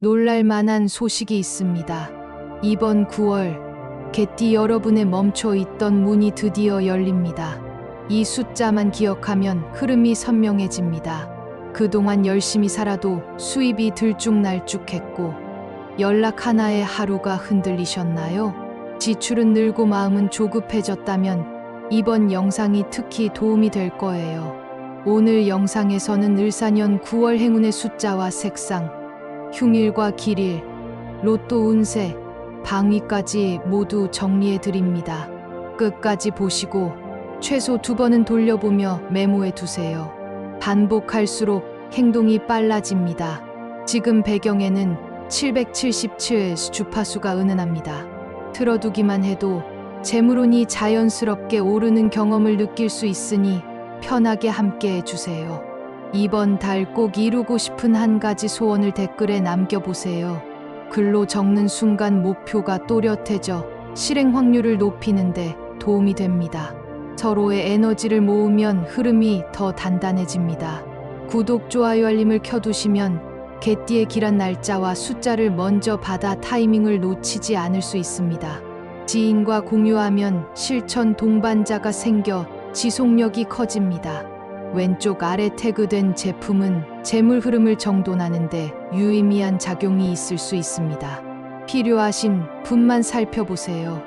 놀랄만한 소식이 있습니다. 이번 9월 개띠 여러분의 멈춰 있던 문이 드디어 열립니다. 이 숫자만 기억하면 흐름이 선명해집니다. 그동안 열심히 살아도 수입이 들쭉날쭉했고 연락 하나에 하루가 흔들리셨나요? 지출은 늘고 마음은 조급해졌다면 이번 영상이 특히 도움이 될 거예요. 오늘 영상에서는 을사년 9월 행운의 숫자와 색상, 흉일과 길일, 로또 운세, 방위까지 모두 정리해 드립니다. 끝까지 보시고 최소 두 번은 돌려보며 메모해 두세요. 반복할수록 행동이 빨라집니다. 지금 배경에는 777 주파수가 은은합니다. 틀어두기만 해도 재물운이 자연스럽게 오르는 경험을 느낄 수 있으니 편하게 함께 해주세요. 이번 달 꼭 이루고 싶은 한 가지 소원을 댓글에 남겨보세요. 글로 적는 순간 목표가 또렷해져 실행 확률을 높이는데 도움이 됩니다. 서로의 에너지를 모으면 흐름이 더 단단해집니다. 구독, 좋아요, 알림을 켜두시면 개띠의 길한 날짜와 숫자를 먼저 받아 타이밍을 놓치지 않을 수 있습니다. 지인과 공유하면 실천 동반자가 생겨 지속력이 커집니다. 왼쪽 아래 태그된 제품은 재물 흐름을 정돈하는데 유의미한 작용이 있을 수 있습니다. 필요하신 분만 살펴보세요.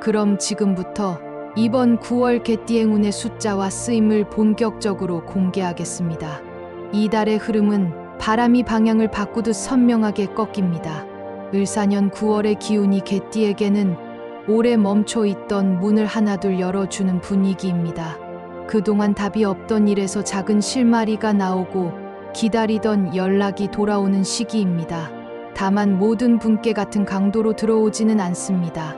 그럼 지금부터 이번 9월 개띠 행운의 숫자와 쓰임을 본격적으로 공개하겠습니다. 이달의 흐름은 바람이 방향을 바꾸듯 선명하게 꺾입니다. 을사년 9월의 기운이 개띠에게는 오래 멈춰 있던 문을 하나둘 열어주는 분위기입니다. 그동안 답이 없던 일에서 작은 실마리가 나오고 기다리던 연락이 돌아오는 시기입니다. 다만 모든 분께 같은 강도로 들어오지는 않습니다.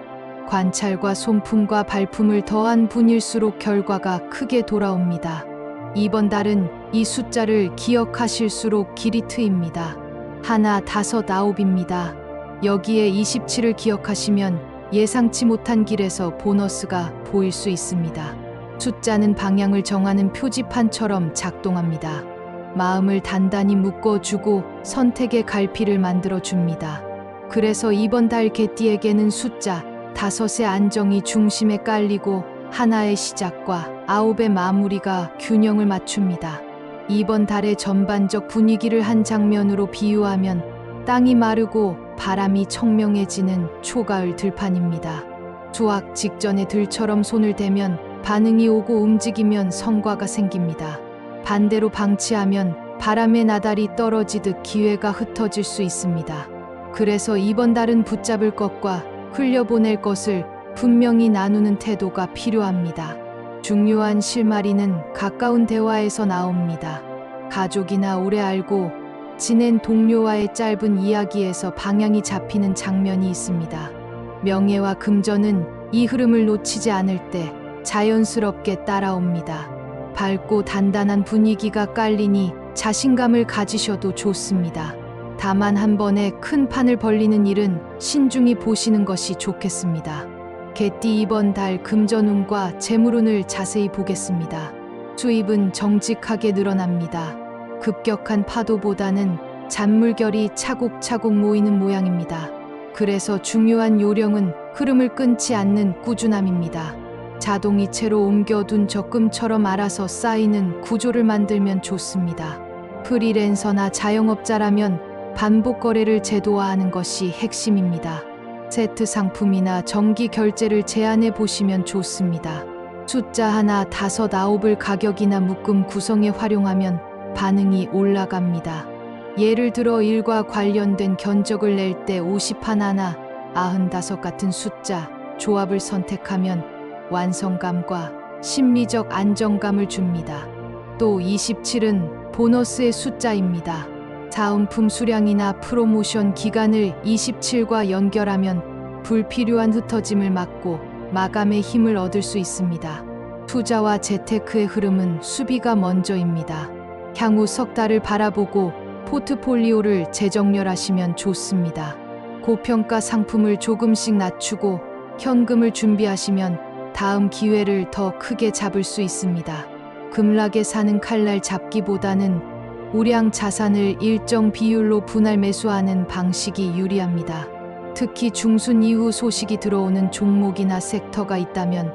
관찰과 손품과 발품을 더한 분일수록 결과가 크게 돌아옵니다. 이번 달은 이 숫자를 기억하실수록 길이 트입니다. 하나, 다섯, 아홉입니다. 여기에 27을 기억하시면 예상치 못한 길에서 보너스가 보일 수 있습니다. 숫자는 방향을 정하는 표지판처럼 작동합니다. 마음을 단단히 묶어주고 선택의 갈피를 만들어줍니다. 그래서 이번 달 개띠에게는 숫자 다섯의 안정이 중심에 깔리고 하나의 시작과 아홉의 마무리가 균형을 맞춥니다. 이번 달의 전반적 분위기를 한 장면으로 비유하면 땅이 마르고 바람이 청명해지는 초가을 들판입니다. 수확 직전에 들처럼 손을 대면 반응이 오고 움직이면 성과가 생깁니다. 반대로 방치하면 바람의 나달이 떨어지듯 기회가 흩어질 수 있습니다. 그래서 이번 달은 붙잡을 것과 흘려보낼 것을 분명히 나누는 태도가 필요합니다. 중요한 실마리는 가까운 대화에서 나옵니다. 가족이나 오래 알고 지낸 동료와의 짧은 이야기에서 방향이 잡히는 장면이 있습니다. 명예와 금전은 이 흐름을 놓치지 않을 때 자연스럽게 따라옵니다. 밝고 단단한 분위기가 깔리니 자신감을 가지셔도 좋습니다. 다만 한 번에 큰 판을 벌리는 일은 신중히 보시는 것이 좋겠습니다. 개띠 이번 달 금전운과 재물운을 자세히 보겠습니다. 수입은 정직하게 늘어납니다. 급격한 파도보다는 잔물결이 차곡차곡 모이는 모양입니다. 그래서 중요한 요령은 흐름을 끊지 않는 꾸준함입니다. 자동이체로 옮겨둔 적금처럼 알아서 쌓이는 구조를 만들면 좋습니다. 프리랜서나 자영업자라면 반복 거래를 제도화하는 것이 핵심입니다. 세트 상품이나 정기 결제를 제한해 보시면 좋습니다. 숫자 하나, 다섯, 아홉을 가격이나 묶음 구성에 활용하면 반응이 올라갑니다. 예를 들어 일과 관련된 견적을 낼 때 50판 하나, 95 같은 숫자, 조합을 선택하면 완성감과 심리적 안정감을 줍니다. 또 27은 보너스의 숫자입니다. 자음품 수량이나 프로모션 기간을 27과 연결하면 불필요한 흩어짐을 막고 마감의 힘을 얻을 수 있습니다. 투자와 재테크의 흐름은 수비가 먼저입니다. 향후 석 달을 바라보고 포트폴리오를 재정렬하시면 좋습니다. 고평가 상품을 조금씩 낮추고 현금을 준비하시면 다음 기회를 더 크게 잡을 수 있습니다. 급락에 사는 칼날 잡기보다는 우량 자산을 일정 비율로 분할 매수하는 방식이 유리합니다. 특히 중순 이후 소식이 들어오는 종목이나 섹터가 있다면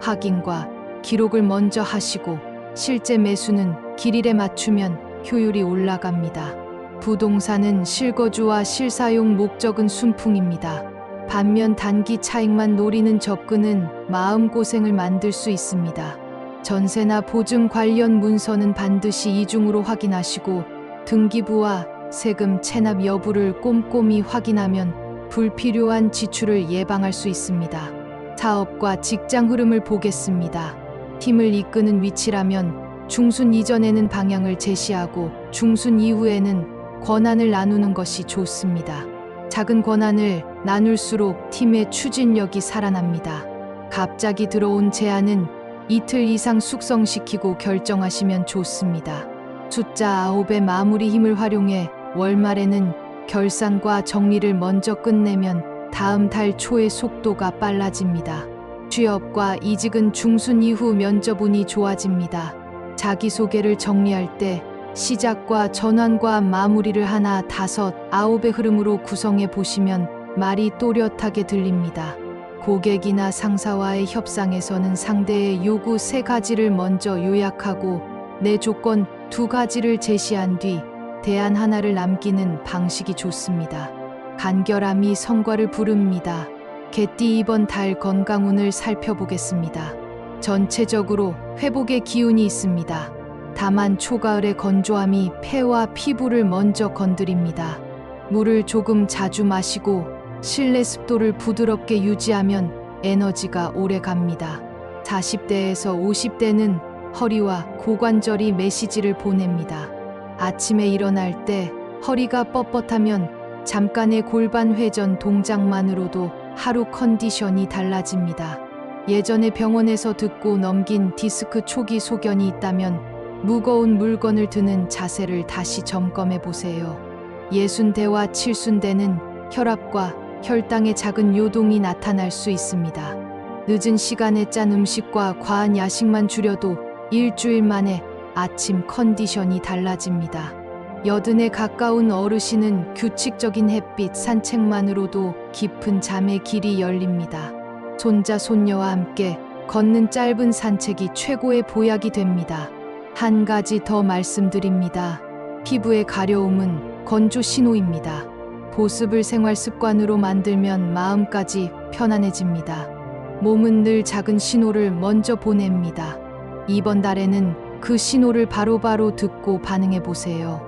확인과 기록을 먼저 하시고 실제 매수는 길일에 맞추면 효율이 올라갑니다. 부동산은 실거주와 실사용 목적은 순풍입니다. 반면 단기 차익만 노리는 접근은 마음고생을 만들 수 있습니다. 전세나 보증 관련 문서는 반드시 이중으로 확인하시고 등기부와 세금 체납 여부를 꼼꼼히 확인하면 불필요한 지출을 예방할 수 있습니다. 사업과 직장 흐름을 보겠습니다. 팀을 이끄는 위치라면 중순 이전에는 방향을 제시하고 중순 이후에는 권한을 나누는 것이 좋습니다. 작은 권한을 나눌수록 팀의 추진력이 살아납니다. 갑자기 들어온 제안은 이틀 이상 숙성시키고 결정하시면 좋습니다. 숫자 9의 마무리 힘을 활용해 월말에는 결산과 정리를 먼저 끝내면 다음 달 초의 속도가 빨라집니다. 취업과 이직은 중순 이후 면접운이 좋아집니다. 자기소개를 정리할 때 시작과 전환과 마무리를 하나 다섯 아홉의 흐름으로 구성해 보시면 말이 또렷하게 들립니다. 고객이나 상사와의 협상에서는 상대의 요구 세 가지를 먼저 요약하고 내 조건 두 가지를 제시한 뒤 대안 하나를 남기는 방식이 좋습니다. 간결함이 성과를 부릅니다. 개띠 이번 달 건강운을 살펴보겠습니다. 전체적으로 회복의 기운이 있습니다. 다만 초가을의 건조함이 폐와 피부를 먼저 건드립니다. 물을 조금 자주 마시고 실내 습도를 부드럽게 유지하면 에너지가 오래 갑니다. 40대에서 50대는 허리와 고관절이 메시지를 보냅니다. 아침에 일어날 때 허리가 뻣뻣하면 잠깐의 골반 회전 동작만으로도 하루 컨디션이 달라집니다. 예전에 병원에서 듣고 넘긴 디스크 초기 소견이 있다면 무거운 물건을 드는 자세를 다시 점검해 보세요. 예순대와 칠순대는 혈압과 혈당의 작은 요동이 나타날 수 있습니다. 늦은 시간에 짠 음식과 과한 야식만 줄여도 일주일 만에 아침 컨디션이 달라집니다. 여든에 가까운 어르신은 규칙적인 햇빛 산책만으로도 깊은 잠의 길이 열립니다. 손자 손녀와 함께 걷는 짧은 산책이 최고의 보약이 됩니다. 한 가지 더 말씀드립니다. 피부의 가려움은 건조 신호입니다. 보습을 생활 습관으로 만들면 마음까지 편안해집니다. 몸은 늘 작은 신호를 먼저 보냅니다. 이번 달에는 그 신호를 바로바로 듣고 반응해 보세요.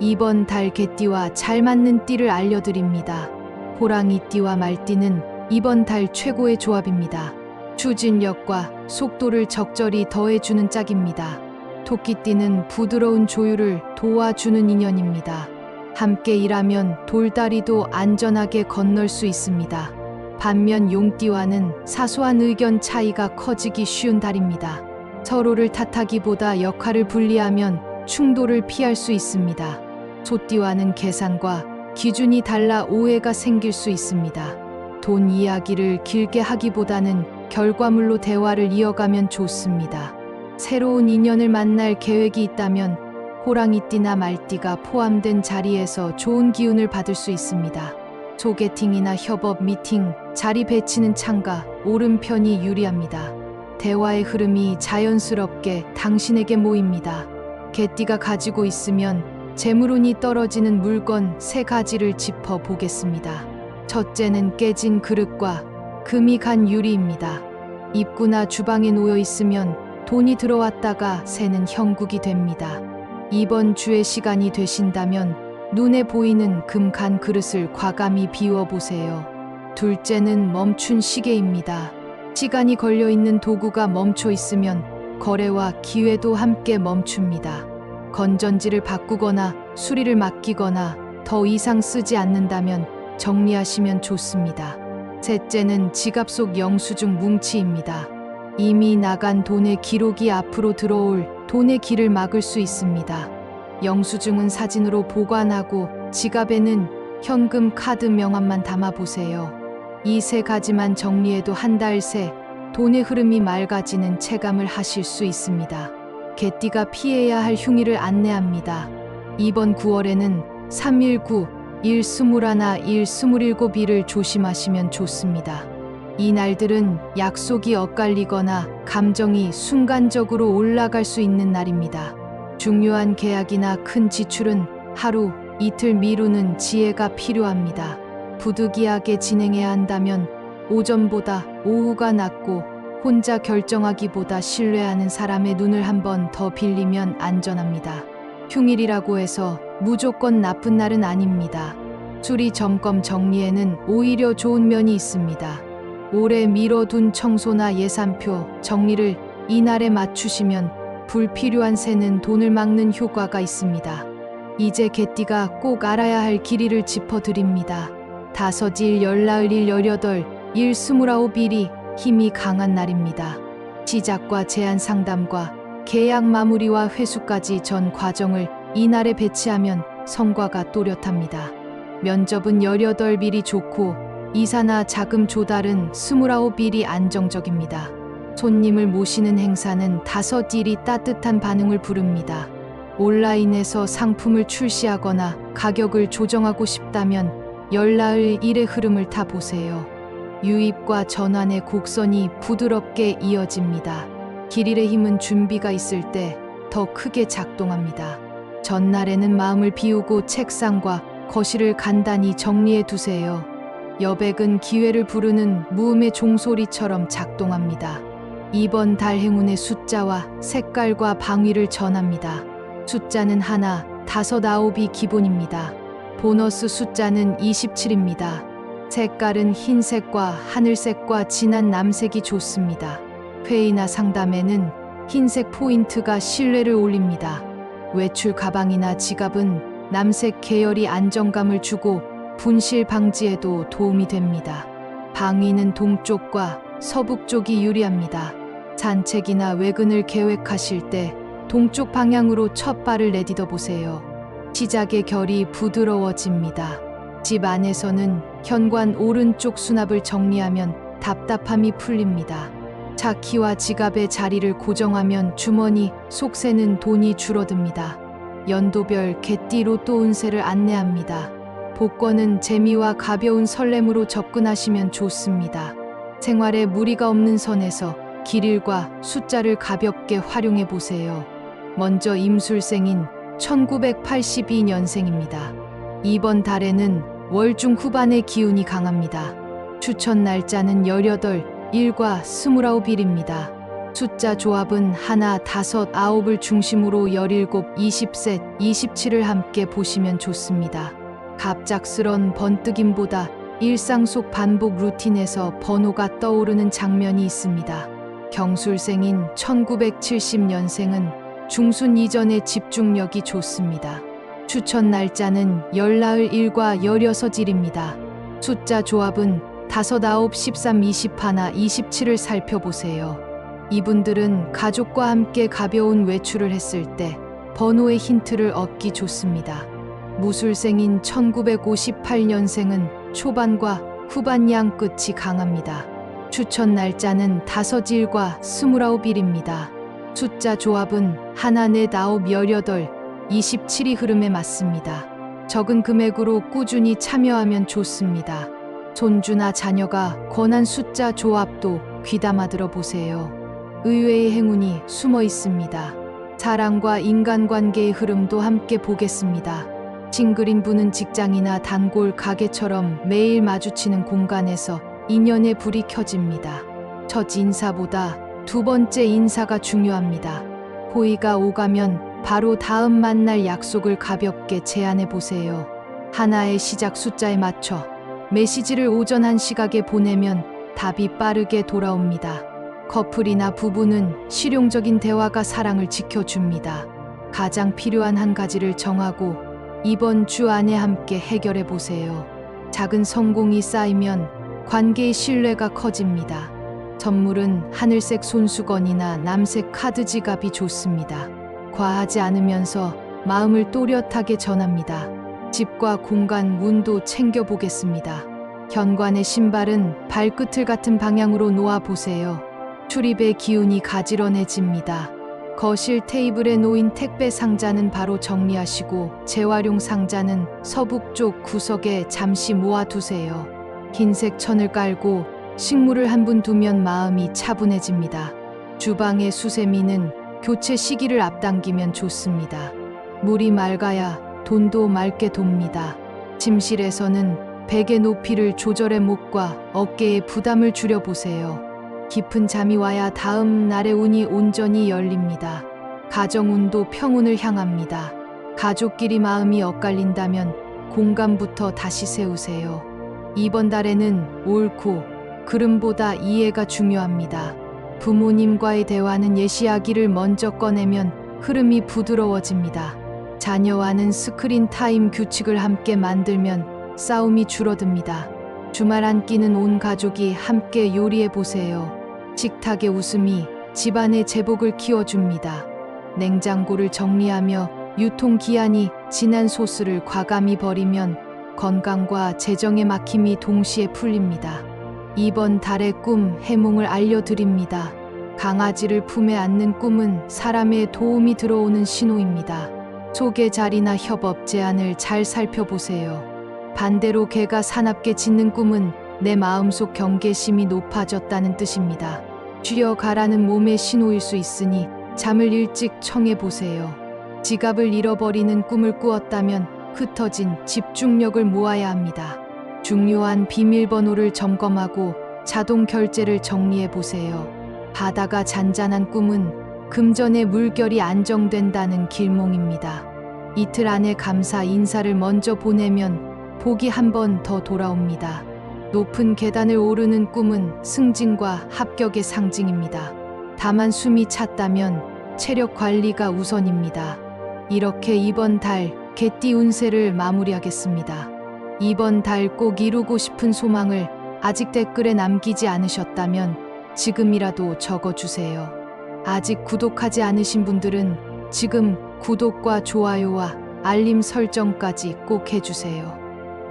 이번 달 개띠와 잘 맞는 띠를 알려드립니다. 호랑이 띠와 말띠는 이번 달 최고의 조합입니다. 추진력과 속도를 적절히 더해주는 짝입니다. 토끼띠는 부드러운 조율을 도와주는 인연입니다. 함께 일하면 돌다리도 안전하게 건널 수 있습니다. 반면 용띠와는 사소한 의견 차이가 커지기 쉬운 달입니다. 서로를 탓하기보다 역할을 분리하면 충돌을 피할 수 있습니다. 소띠와는 계산과 기준이 달라 오해가 생길 수 있습니다. 돈 이야기를 길게 하기보다는 결과물로 대화를 이어가면 좋습니다. 새로운 인연을 만날 계획이 있다면 호랑이띠나 말띠가 포함된 자리에서 좋은 기운을 받을 수 있습니다. 소개팅이나 협업 미팅, 자리 배치는 참가, 오른편이 유리합니다. 대화의 흐름이 자연스럽게 당신에게 모입니다. 개띠가 가지고 있으면 재물운이 떨어지는 물건 세 가지를 짚어 보겠습니다. 첫째는 깨진 그릇과 금이 간 유리입니다. 입구나 주방에 놓여 있으면 돈이 들어왔다가 새는 형국이 됩니다. 이번 주의 시간이 되신다면 눈에 보이는 금간 그릇을 과감히 비워 보세요. 둘째는 멈춘 시계입니다. 시간이 걸려 있는 도구가 멈춰 있으면 거래와 기회도 함께 멈춥니다. 건전지를 바꾸거나 수리를 맡기거나 더 이상 쓰지 않는다면 정리하시면 좋습니다. 셋째는 지갑 속 영수증 뭉치입니다. 이미 나간 돈의 기록이 앞으로 들어올 돈의 길을 막을 수 있습니다. 영수증은 사진으로 보관하고 지갑에는 현금 카드 명함만 담아보세요. 이 세 가지만 정리해도 한 달 새 돈의 흐름이 맑아지는 체감을 하실 수 있습니다. 개띠가 피해야 할 흉의를 안내합니다. 이번 9월에는 319, 1 21, 1 27일을 조심하시면 좋습니다. 이 날들은 약속이 엇갈리거나 감정이 순간적으로 올라갈 수 있는 날입니다. 중요한 계약이나 큰 지출은 하루, 이틀 미루는 지혜가 필요합니다. 부득이하게 진행해야 한다면 오전보다 오후가 낫고 혼자 결정하기보다 신뢰하는 사람의 눈을 한 번 더 빌리면 안전합니다. 휴일이라고 해서 무조건 나쁜 날은 아닙니다. 수리 점검 정리에는 오히려 좋은 면이 있습니다. 오래 미뤄둔 청소나 예산표 정리를 이날에 맞추시면 불필요한 새는 돈을 막는 효과가 있습니다. 이제 개띠가 꼭 알아야 할 길이를 짚어드립니다. 다섯일, 열나흘일, 열여덟, 일 스물아홉일이 힘이 강한 날입니다. 시작과 제한 상담과 계약 마무리와 회수까지 전 과정을 이날에 배치하면 성과가 또렷합니다. 면접은 18일이 좋고 이사나 자금 조달은 29일이 안정적입니다. 손님을 모시는 행사는 5일이 따뜻한 반응을 부릅니다. 온라인에서 상품을 출시하거나 가격을 조정하고 싶다면 열나흘 일의 흐름을 타 보세요. 유입과 전환의 곡선이 부드럽게 이어집니다. 길일의 힘은 준비가 있을 때 더 크게 작동합니다. 전날에는 마음을 비우고 책상과 거실을 간단히 정리해 두세요. 여백은 기회를 부르는 무음의 종소리처럼 작동합니다. 이번 달 행운의 숫자와 색깔과 방위를 전합니다. 숫자는 하나, 다섯, 아홉이 기본입니다. 보너스 숫자는 27입니다. 색깔은 흰색과 하늘색과 진한 남색이 좋습니다. 회의나 상담에는 흰색 포인트가 신뢰를 올립니다. 외출 가방이나 지갑은 남색 계열이 안정감을 주고 분실 방지에도 도움이 됩니다. 방위는 동쪽과 서북 쪽이 유리합니다. 산책이나 외근을 계획하실 때 동쪽 방향으로 첫 발을 내딛어 보세요. 시작의 결이 부드러워집니다. 집 안에서는 현관 오른쪽 수납을 정리하면 답답함이 풀립니다. 차 키와 지갑의 자리를 고정하면 주머니 속 새는 돈이 줄어듭니다. 연도별 개띠 로 또 운세를 안내합니다. 복권은 재미와 가벼운 설렘으로 접근하시면 좋습니다. 생활에 무리가 없는 선에서 길일과 숫자를 가볍게 활용해 보세요. 먼저 임술생인 1982년생입니다. 이번 달에는 월중 후반의 기운이 강합니다. 추천 날짜는 18, 1과 29일입니다. 숫자 조합은 하나, 다섯, 아홉을 중심으로 17, 20셋, 27을 함께 보시면 좋습니다. 갑작스런 번뜩임보다 일상 속 반복 루틴에서 번호가 떠오르는 장면이 있습니다. 경술생인 1970년생은 중순 이전의 집중력이 좋습니다. 추천 날짜는 열나흘 1과 16일입니다. 숫자 조합은 5, 9, 13, 20 하나 27을 살펴보세요. 이분들은 가족과 함께 가벼운 외출을 했을 때 번호의 힌트를 얻기 좋습니다. 무술생인 1958년생은 초반과 후반 양 끝이 강합니다. 추천 날짜는 5일과 29일입니다. 숫자 조합은 하나, 넷, 아홉, 열여덟, 27이 흐름에 맞습니다. 적은 금액으로 꾸준히 참여하면 좋습니다. 손주나 자녀가 권한 숫자 조합도 귀담아 들어보세요. 의외의 행운이 숨어 있습니다. 사랑과 인간관계의 흐름도 함께 보겠습니다. 싱글인 분은 직장이나 단골 가게처럼 매일 마주치는 공간에서 인연의 불이 켜집니다. 첫 인사보다 두 번째 인사가 중요합니다. 호의가 오가면 바로 다음 만날 약속을 가볍게 제안해 보세요. 하나의 시작 숫자에 맞춰 메시지를 오전 한 시각에 보내면 답이 빠르게 돌아옵니다. 커플이나 부부는 실용적인 대화가 사랑을 지켜줍니다. 가장 필요한 한 가지를 정하고 이번 주 안에 함께 해결해 보세요. 작은 성공이 쌓이면 관계의 신뢰가 커집니다. 선물은 하늘색 손수건이나 남색 카드 지갑이 좋습니다. 과하지 않으면서 마음을 또렷하게 전합니다. 집과 공간 문도 챙겨보겠습니다. 현관의 신발은 발끝을 같은 방향으로 놓아 보세요. 출입의 기운이 가지런해집니다. 거실 테이블에 놓인 택배 상자는 바로 정리하시고 재활용 상자는 서북 쪽 구석에 잠시 모아두세요. 흰색 천을 깔고 식물을 한 분 두면 마음이 차분해집니다. 주방의 수세미는 교체 시기를 앞당기면 좋습니다. 물이 맑아야 돈도 맑게 돕니다. 침실에서는 베개 높이를 조절해 목과 어깨에 부담을 줄여보세요. 깊은 잠이 와야 다음 날의 운이 온전히 열립니다. 가정운도 평운을 향합니다. 가족끼리 마음이 엇갈린다면 공감부터 다시 세우세요. 이번 달에는 옳고 그름보다 이해가 중요합니다. 부모님과의 대화는 예시하기를 먼저 꺼내면 흐름이 부드러워집니다. 자녀와는 스크린 타임 규칙을 함께 만들면 싸움이 줄어듭니다. 주말 한 끼는 온 가족이 함께 요리해 보세요. 식탁의 웃음이 집안의 제복을 키워줍니다. 냉장고를 정리하며 유통기한이 지난 소스를 과감히 버리면 건강과 재정의 막힘이 동시에 풀립니다. 이번 달의 꿈 해몽을 알려드립니다. 강아지를 품에 안는 꿈은 사람의 도움이 들어오는 신호입니다. 속의 자리나 협업 제안을 잘 살펴보세요. 반대로 개가 사납게 짖는 꿈은 내 마음속 경계심이 높아졌다는 뜻입니다. 쉬어 가라는 몸의 신호일 수 있으니 잠을 일찍 청해 보세요. 지갑을 잃어버리는 꿈을 꾸었다면 흩어진 집중력을 모아야 합니다. 중요한 비밀번호를 점검하고 자동 결제를 정리해 보세요. 바다가 잔잔한 꿈은 금전의 물결이 안정된다는 길몽입니다. 이틀 안에 감사 인사를 먼저 보내면 복이 한 번 더 돌아옵니다. 높은 계단을 오르는 꿈은 승진과 합격의 상징입니다. 다만 숨이 찼다면 체력 관리가 우선입니다. 이렇게 이번 달 개띠 운세를 마무리하겠습니다. 이번 달 꼭 이루고 싶은 소망을 아직 댓글에 남기지 않으셨다면 지금이라도 적어주세요. 아직 구독하지 않으신 분들은 지금 구독과 좋아요와 알림 설정까지 꼭 해주세요.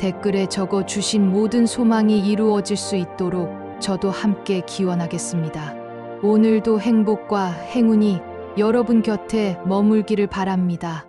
댓글에 적어 주신 모든 소망이 이루어질 수 있도록 저도 함께 기원하겠습니다. 오늘도 행복과 행운이 여러분 곁에 머물기를 바랍니다.